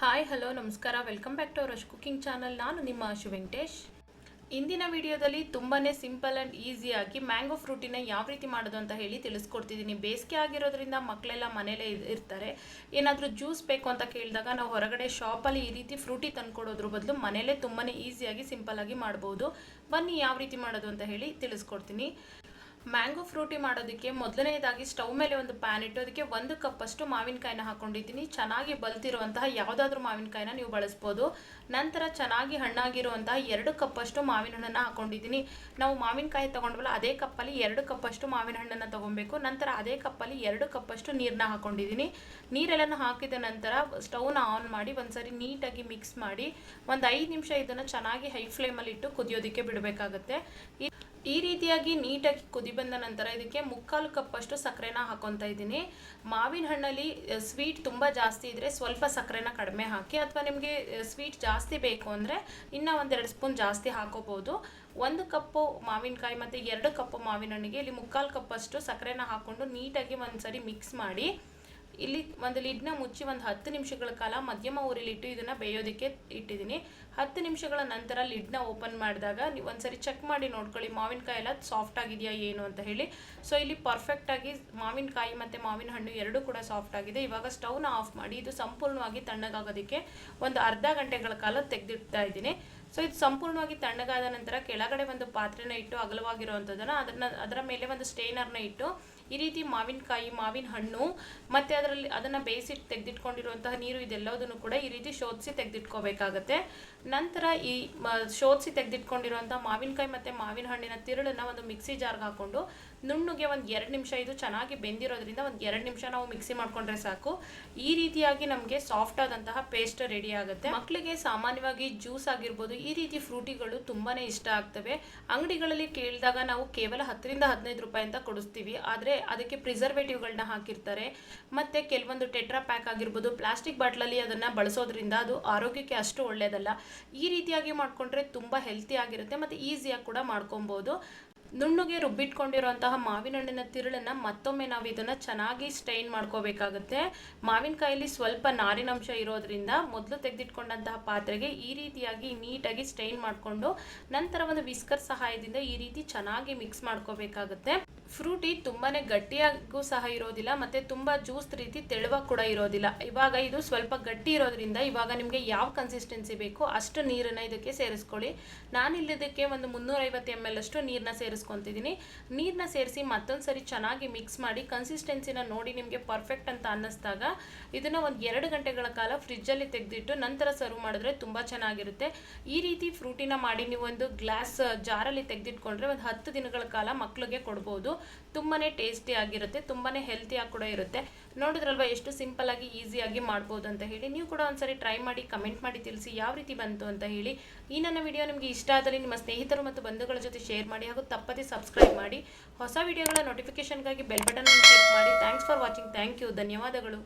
Hi hello ನಮಸ್ಕಾರ. Welcome back to Ash cooking channel ನಾನು ನಿಮ್ಮ ಅಶು ವೆಂಕಟೇಶ್. ಇಂದಿನ ವಿಡಿಯೋದಲ್ಲಿ ತುಂಬಾ ಸಿಂಪಲ್ ಆ್ಯಂಡ್ ಈಸಿಯಾಗಿ ಮ್ಯಾಂಗೋ ಫ್ರೂಟಿನ ಯಾವ ರೀತಿ ಮಾಡೋದು ಅಂತ ಹೇಳಿ ತಿಳಿಸ್ಕೊಡ್ತಿದ್ದೀನಿ. ಬೇಸಿಗೆ ಆಗಿರೋದ್ರಿಂದ ಮಕ್ಕಳೆಲ್ಲ ಮನೇಲೇ ಇರ್ತಾರೆ. ಏನಾದರೂ ಜ್ಯೂಸ್ ಬೇಕು ಅಂತ ಕೇಳಿದಾಗ ನಾವು ಹೊರಗಡೆ ಶಾಪಲ್ಲಿ ಈ ರೀತಿ ಫ್ರೂಟಿ ತಂದುಕೊಡೋದ್ರ ಬದಲು ಮನೇಲೇ ತುಂಬಾ ಈಸಿಯಾಗಿ ಸಿಂಪಲ್ಲಾಗಿ ಮಾಡ್ಬೋದು. ಬನ್ನಿ, ಯಾವ ರೀತಿ ಮಾಡೋದು ಅಂತ ಹೇಳಿ ತಿಳಿಸ್ಕೊಡ್ತೀನಿ. ಮ್ಯಾಂಗೋ ಫ್ರೂಟಿ ಮಾಡೋದಕ್ಕೆ ಮೊದಲನೇದಾಗಿ ಸ್ಟವ್ ಮೇಲೆ ಒಂದು ಪ್ಯಾನ್ ಇಟ್ಟು ಅದಕ್ಕೆ ಒಂದು ಕಪ್ಪಷ್ಟು ಮಾವಿನಕಾಯಿನ ಹಾಕೊಂಡಿದ್ದೀನಿ. ಚೆನ್ನಾಗಿ ಬಲ್ತಿರುವಂತಹ ಯಾವುದಾದ್ರೂ ಮಾವಿನಕಾಯಿನ ನೀವು ಬಳಸ್ಬೋದು. ನಂತರ ಚೆನ್ನಾಗಿ ಹಣ್ಣಾಗಿರುವಂತಹ ಎರಡು ಕಪ್ಪಷ್ಟು ಮಾವಿನ ಹಣ್ಣನ್ನು ಹಾಕೊಂಡಿದ್ದೀನಿ. ನಾವು ಮಾವಿನಕಾಯಿ ತಗೊಂಡ್ವಲ್ಲ, ಅದೇ ಕಪ್ಪಲ್ಲಿ ಎರಡು ಕಪ್ಪಷ್ಟು ಮಾವಿನ ಹಣ್ಣನ್ನು ತಗೊಬೇಕು. ನಂತರ ಅದೇ ಕಪ್ಪಲ್ಲಿ ಎರಡು ಕಪ್ಪಷ್ಟು ನೀರನ್ನ ಹಾಕೊಂಡಿದ್ದೀನಿ. ನೀರೆಲ್ಲನ ಹಾಕಿದ ನಂತರ ಸ್ಟವ್ನ ಆನ್ ಮಾಡಿ ಒಂದ್ಸರಿ ನೀಟಾಗಿ ಮಿಕ್ಸ್ ಮಾಡಿ ಒಂದು ಐದು ನಿಮಿಷ ಇದನ್ನು ಚೆನ್ನಾಗಿ ಹೈ ಫ್ಲೇಮಲ್ಲಿ ಇಟ್ಟು ಕುದಿಯೋದಕ್ಕೆ ಬಿಡಬೇಕಾಗುತ್ತೆ. ಈ ರೀತಿಯಾಗಿ ನೀಟಾಗಿ ಕುದಿ ಬಂದ ನಂತರ ಇದಕ್ಕೆ ಮುಕ್ಕಾಲು ಕಪ್ಪಷ್ಟು ಸಕ್ಕರೆನ ಹಾಕೊತಾ ಇದ್ದೀನಿ. ಮಾವಿನ ಹಣ್ಣಲ್ಲಿ ಸ್ವೀಟ್ ತುಂಬ ಜಾಸ್ತಿ ಇದ್ದರೆ ಸ್ವಲ್ಪ ಸಕ್ಕರೆನ ಕಡಿಮೆ ಹಾಕಿ, ಅಥವಾ ನಿಮಗೆ ಸ್ವೀಟ್ ಜಾಸ್ತಿ ಬೇಕು ಅಂದರೆ ಇನ್ನೂ ಒಂದೆರಡು ಸ್ಪೂನ್ ಜಾಸ್ತಿ ಹಾಕೋಬೋದು. ಒಂದು ಕಪ್ಪು ಮಾವಿನಕಾಯಿ ಮತ್ತು ಎರಡು ಕಪ್ಪು ಮಾವಿನ ಹಣ್ಣಿಗೆ ಇಲ್ಲಿ ಮುಕ್ಕಾಲು ಕಪ್ಪಷ್ಟು ಸಕ್ಕರೆನ ಹಾಕ್ಕೊಂಡು ನೀಟಾಗಿ ಒಂದ್ಸರಿ ಮಿಕ್ಸ್ ಮಾಡಿ ಇಲ್ಲಿ ಒಂದು ಲಿಡ್ನ ಮುಚ್ಚಿ ಒಂದು ಹತ್ತು ನಿಮಿಷಗಳ ಕಾಲ ಮಧ್ಯಮ ಊರಿಲಿಟ್ಟು ಇದನ್ನು ಬೇಯೋದಕ್ಕೆ ಇಟ್ಟಿದ್ದೀನಿ. ಹತ್ತು ನಿಮಿಷಗಳ ನಂತರ ಲಿಡ್ನ ಓಪನ್ ಮಾಡಿದಾಗ ನೀವು ಒಂದ್ಸರಿ ಚೆಕ್ ಮಾಡಿ ನೋಡ್ಕೊಳ್ಳಿ, ಮಾವಿನಕಾಯಿ ಎಲ್ಲ ಸಾಫ್ಟ್ ಆಗಿದೆಯಾ ಏನು ಅಂತ ಹೇಳಿ. ಸೊ ಇಲ್ಲಿ ಪರ್ಫೆಕ್ಟಾಗಿ ಮಾವಿನಕಾಯಿ ಮತ್ತು ಮಾವಿನ ಹಣ್ಣು ಎರಡೂ ಕೂಡ ಸಾಫ್ಟ್ ಆಗಿದೆ. ಇವಾಗ ಸ್ಟವ್ನ ಆಫ್ ಮಾಡಿ, ಇದು ಸಂಪೂರ್ಣವಾಗಿ ತಣ್ಣಗಾಗೋದಕ್ಕೆ ಒಂದು ಅರ್ಧ ಗಂಟೆಗಳ ಕಾಲ ತೆಗೆದಿಡ್ತಾ ಇದ್ದೀನಿ. ಸೊ ಇದು ಸಂಪೂರ್ಣವಾಗಿ ತಣ್ಣಗಾದ ನಂತರ ಕೆಳಗಡೆ ಒಂದು ಪಾತ್ರೆನ ಇಟ್ಟು ಅಗಲವಾಗಿರುವಂಥದ್ದನ್ನು ಅದನ್ನ ಅದರ ಮೇಲೆ ಒಂದು ಸ್ಟೇನರ್ನ ಇಟ್ಟು ಈ ರೀತಿ ಮಾವಿನಕಾಯಿ ಮಾವಿನ ಹಣ್ಣು ಮತ್ತು ಅದರಲ್ಲಿ ಅದನ್ನು ಬೇಯಿಸಿ ತೆಗೆದಿಟ್ಕೊಂಡಿರುವಂತಹ ನೀರು ಇದೆಲ್ಲದನ್ನು ಕೂಡ ಈ ರೀತಿ ಶೋಧಿಸಿ ತೆಗೆದಿಟ್ಕೋಬೇಕಾಗತ್ತೆ. ನಂತರ ಈ ಶೋಧಿಸಿ ತೆಗೆದಿಟ್ಕೊಂಡಿರುವಂಥ ಮಾವಿನಕಾಯಿ ಮತ್ತು ಮಾವಿನ ಹಣ್ಣಿನ ತಿರುಳನ್ನು ಒಂದು ಮಿಕ್ಸಿ ಜಾರ್ಗೆ ಹಾಕ್ಕೊಂಡು ನುಣ್ಣಗೆ ಒಂದು ಎರಡು ನಿಮಿಷ, ಇದು ಚೆನ್ನಾಗಿ ಬೆಂದಿರೋದ್ರಿಂದ ಒಂದು ಎರಡು ನಿಮಿಷ ನಾವು ಮಿಕ್ಸಿ ಮಾಡ್ಕೊಂಡ್ರೆ ಸಾಕು. ಈ ರೀತಿಯಾಗಿ ನಮಗೆ ಸಾಫ್ಟ್ ಆದಂತಹ ಪೇಸ್ಟ್ ರೆಡಿ ಆಗುತ್ತೆ. ಮಕ್ಕಳಿಗೆ ಸಾಮಾನ್ಯವಾಗಿ ಜ್ಯೂಸ್ ಆಗಿರ್ಬೋದು ಈ ರೀತಿ ಫ್ರೂಟಿಗಳು ತುಂಬಾ ಇಷ್ಟ ಆಗ್ತವೆ. ಅಂಗಡಿಗಳಲ್ಲಿ ಕೇಳಿದಾಗ ನಾವು ಕೇವಲ ಹತ್ತರಿಂದ ಹದಿನೈದು ರೂಪಾಯಿ ಅಂತ ಕೊಡಿಸ್ತೀವಿ. ಆದರೆ ಅದಕ್ಕೆ ಪ್ರಿಸರ್ವೇಟಿವ್ಗಳನ್ನ ಹಾಕಿರ್ತಾರೆ. ಮತ್ತು ಕೆಲವೊಂದು ಟೆಟ್ರಾ ಪ್ಯಾಕ್ ಆಗಿರ್ಬೋದು, ಪ್ಲಾಸ್ಟಿಕ್ ಬಾಟ್ಲಲ್ಲಿ ಅದನ್ನು ಬಳಸೋದ್ರಿಂದ ಅದು ಆರೋಗ್ಯಕ್ಕೆ ಅಷ್ಟು ಒಳ್ಳೆಯದಲ್ಲ ಈ ರೀತಿಯಾಗಿ ಮಾಡಿಕೊಂಡ್ರೆ ತುಂಬ ಹೆಲ್ತಿ ಆಗಿರುತ್ತೆ. ಮತ್ತು ಈಸಿಯಾಗಿ ಕೂಡ ಮಾಡ್ಕೊಬೋದು. ನುಣ್ಣಗೆ ರುಬ್ಬಿಟ್ಕೊಂಡಿರುವಂತಹ ಮಾವಿನ ಹಣ್ಣಿನ ತಿರುಳನ್ನು ಮತ್ತೊಮ್ಮೆ ನಾವು ಇದನ್ನು ಚೆನ್ನಾಗಿ ಸ್ಟೈನ್ ಮಾಡ್ಕೋಬೇಕಾಗುತ್ತೆ. ಮಾವಿನಕಾಯಲ್ಲಿ ಸ್ವಲ್ಪ ನಾರಿನಂಶ ಇರೋದ್ರಿಂದ ಮೊದಲು ತೆಗೆದಿಟ್ಕೊಂಡಂತಹ ಪಾತ್ರೆಗೆ ಈ ರೀತಿಯಾಗಿ ನೀಟಾಗಿ ಸ್ಟೈನ್ ಮಾಡಿಕೊಂಡು ನಂತರ ಒಂದು ವಿಸ್ಕರ್ ಸಹಾಯದಿಂದ ಈ ರೀತಿ ಚೆನ್ನಾಗಿ ಮಿಕ್ಸ್ ಮಾಡ್ಕೋಬೇಕಾಗುತ್ತೆ. ಫ್ರೂಟಿ ತುಂಬಾ ಗಟ್ಟಿಯಾಗೂ ಸಹ ಇರೋದಿಲ್ಲ, ಮತ್ತು ತುಂಬ ಜ್ಯೂಸ್ ರೀತಿ ತೆಳುವಾಗಿ ಕೂಡ ಇರೋದಿಲ್ಲ. ಇವಾಗ ಇದು ಸ್ವಲ್ಪ ಗಟ್ಟಿ ಇರೋದ್ರಿಂದ ಇವಾಗ ನಿಮಗೆ ಯಾವ ಕನ್ಸಿಸ್ಟೆನ್ಸಿ ಬೇಕು ಅಷ್ಟು ನೀರನ್ನು ಇದಕ್ಕೆ ಸೇರಿಸ್ಕೊಳ್ಳಿ. ನಾನಿಲ್ಲಿ ಇದಕ್ಕೆ ಒಂದು ಮುನ್ನೂರೈವತ್ತು ಎಂ ಎಲ್ ಅಷ್ಟು ನೀರನ್ನ ಸೇರಿಸ್ಕೊತಿದ್ದೀನಿ. ನೀರನ್ನ ಸೇರಿಸಿ ಮತ್ತೊಂದು ಸರಿ ಚೆನ್ನಾಗಿ ಮಿಕ್ಸ್ ಮಾಡಿ ಕನ್ಸಿಸ್ಟೆನ್ಸಿನ ನೋಡಿ ನಿಮಗೆ ಪರ್ಫೆಕ್ಟ್ ಅಂತ ಅನ್ನಿಸ್ದಾಗ ಇದನ್ನು ಒಂದು ಎರಡು ಗಂಟೆಗಳ ಕಾಲ ಫ್ರಿಜ್ಜಲ್ಲಿ ತೆಗೆದಿಟ್ಟು ನಂತರ ಸರ್ವ್ ಮಾಡಿದ್ರೆ ತುಂಬ ಚೆನ್ನಾಗಿರುತ್ತೆ. ಈ ರೀತಿ ಫ್ರೂಟಿನ ಮಾಡಿ ನೀವು ಒಂದು ಗ್ಲಾಸ್ ಜಾರಲ್ಲಿ ತೆಗೆದಿಟ್ಕೊಂಡ್ರೆ ಒಂದು ಹತ್ತು ದಿನಗಳ ಕಾಲ ಮಕ್ಕಳಿಗೆ ಕೊಡ್ಬೋದು. ತುಂಬಾ ಟೇಸ್ಟಿ ಆಗಿರುತ್ತೆ ತುಂಬಾ ಹೆಲ್ತಿಯಾಗಿ ಕೂಡ ಇರುತ್ತೆ. ನೋಡಿದ್ರಲ್ವ, ಎಷ್ಟು ಸಿಂಪಲ್ ಆಗಿ ಈಸಿಯಾಗಿ ಮಾಡ್ಬೋದು ಅಂತ ಹೇಳಿ. ನೀವು ಕೂಡ ಒಂದ್ಸರಿ ಟ್ರೈ ಮಾಡಿ ಕಮೆಂಟ್ ಮಾಡಿ ತಿಳಿಸಿ ಯಾವ ರೀತಿ ಬಂತು ಅಂತ ಹೇಳಿ. ಈ ನನ್ನ ವಿಡಿಯೋ ನಿಮಗೆ ಇಷ್ಟ ಆದಲ್ಲಿ ನಿಮ್ಮ ಸ್ನೇಹಿತರು ಮತ್ತು ಬಂಧುಗಳ ಜೊತೆ ಶೇರ್ ಮಾಡಿ ಹಾಗೂ ತಪ್ಪದೇ ಸಬ್ಸ್ಕ್ರೈಬ್ ಮಾಡಿ. ಹೊಸ ವಿಡಿಯೋಗಳ ನೋಟಿಫಿಕೇಶನ್ಗಾಗಿ ಬೆಲ್ ಬಟನ್ ಕ್ಲಿಕ್ ಮಾಡಿ. Thanks for watching thank you ಧನ್ಯವಾದಗಳು.